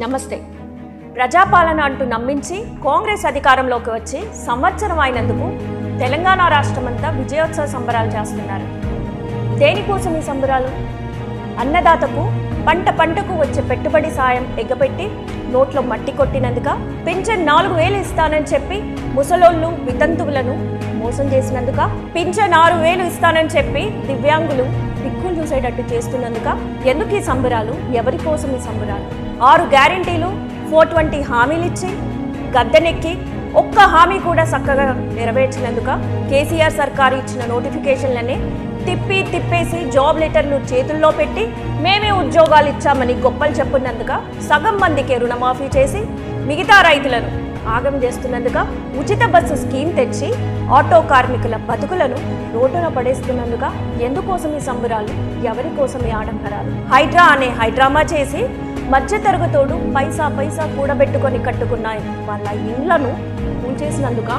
నమస్తే. ప్రజాపాలన అంటూ నమ్మించి కాంగ్రెస్ అధికారంలోకి వచ్చి సంవత్సరం అయినందుకు తెలంగాణ రాష్ట్రమంతా విజయోత్సవ సంబరాలు చేస్తున్నారు. దేనికోసం ఈ సంబరాలు? అన్నదాతకు పంట పంటకు వచ్చే పెట్టుబడి సాయం ఎగపెట్టి నోట్లో మట్టి కొట్టినందుక పింఛన్ నాలుగు వేలు ఇస్తానని చెప్పి ముసలోళ్ళు వితంతువులను మోసం చేసినందుక పింఛన్ ఆరు వేలు ఇస్తానని చెప్పి దివ్యాంగులు చూసేటట్టు చేస్తున్నందుక ఎందుకు ఈ సంబరాలు? ఎవరి కోసం ఈ సంబరాలు? ఆరు గ్యారంటీలు ఫోర్ ట్వంటీ హామీలు ఇచ్చి గద్దెనెక్కి ఒక్క హామీ కూడా చక్కగా నెరవేర్చినందుక కేసీఆర్ సర్కారు ఇచ్చిన నోటిఫికేషన్లనే తిప్పి తిప్పేసి జాబ్ లెటర్లు చేతుల్లో పెట్టి మేమే ఉద్యోగాలు ఇచ్చామని గొప్పలు చెప్పున్నందుక సగం మందికే రుణమాఫీ చేసి మిగతా రైతులను ఆగం చేస్తున్నందుక ఉచిత బస్సు స్కీమ్ తెచ్చి ఆటో కార్మికుల బతుకులను రోడ్డున పడేస్తున్నందుక ఎందుకోసం ఈ సంబరాలు ఎవరి కోసం ఈ ఆడంబరాలు? హైడ్రా అనే హైడ్రామా చేసి మధ్యతరగతోడు పైసా పైసా కూడబెట్టుకొని కట్టుకున్న వాళ్ళ ఇండ్లను కూల్చేసినందుక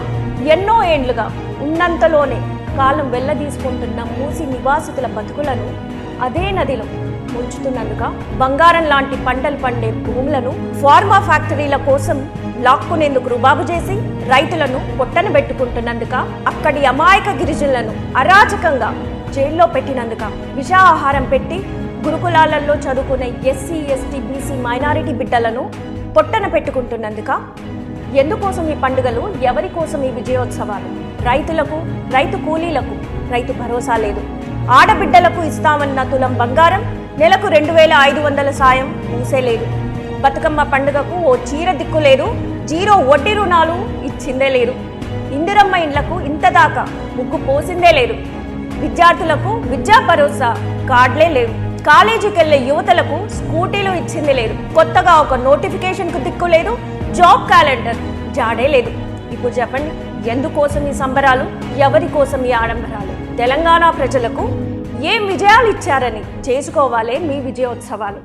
ఎన్నో ఏండ్లుగా ఉన్నంతలోనే కాలం వెళ్ళదీసుకుంటున్న మూసి నివాసితుల బతుకులను అదే నదిలో ముంచుతున్నందుక బంగారం లాంటి పంటలు పండే భూములను ఫార్మా ఫ్యాక్టరీల కోసం లాక్కునేందుకు రుబాబు చేసి రైతులను పొట్టన పెట్టుకుంటున్నందుక అక్కడి అమాయక గిరిజనులను అరాచకంగా జైల్లో పెట్టినందుక విషాహారం పెట్టి గురుకులాలలో చదువుకునే ఎస్సీ ఎస్టీ బీసీ మైనారిటీ బిడ్డలను పొట్టన పెట్టుకుంటున్నందుక ఎందుకోసం ఈ పండుగలు? ఎవరి కోసం ఈ విజయోత్సవాలు? రైతులకు రైతు కూలీలకు రైతు భరోసా లేదు. ఆడబిడ్డలకు ఇస్తామన్న తులం బంగారం నెలకు రెండు వేల ఐదు వందల సాయం మూసేలేదు. లేదు బతుకమ్మ పండుగకు ఓ చీర దిక్కు లేదు జీరో వడ్డీ రుణాలు ఇచ్చిందే లేరు ఇందిరమ్మ ఇండ్లకు ఇంత దాకా ముగ్గు పోసిందే లేదు. విద్యార్థులకు విద్యా భరోసా కార్డులే లేవు. కాలేజీకి వెళ్ళే యువతలకు స్కూటీలు ఇచ్చింది లేదు. కొత్తగా ఒక నోటిఫికేషన్కు దిక్కు లేదు జాబ్ క్యాలెండర్ జాడే లేదు. ఇప్పుడు చెప్పండి ఎందుకోసం ఈ సంబరాలు? ఎవరి కోసం ఈ ఆడంబరాలు? తెలంగాణ ప్రజలకు ఏం విజయాలు ఇచ్చారని చేసుకోవాలే మీ విజయోత్సవాలు.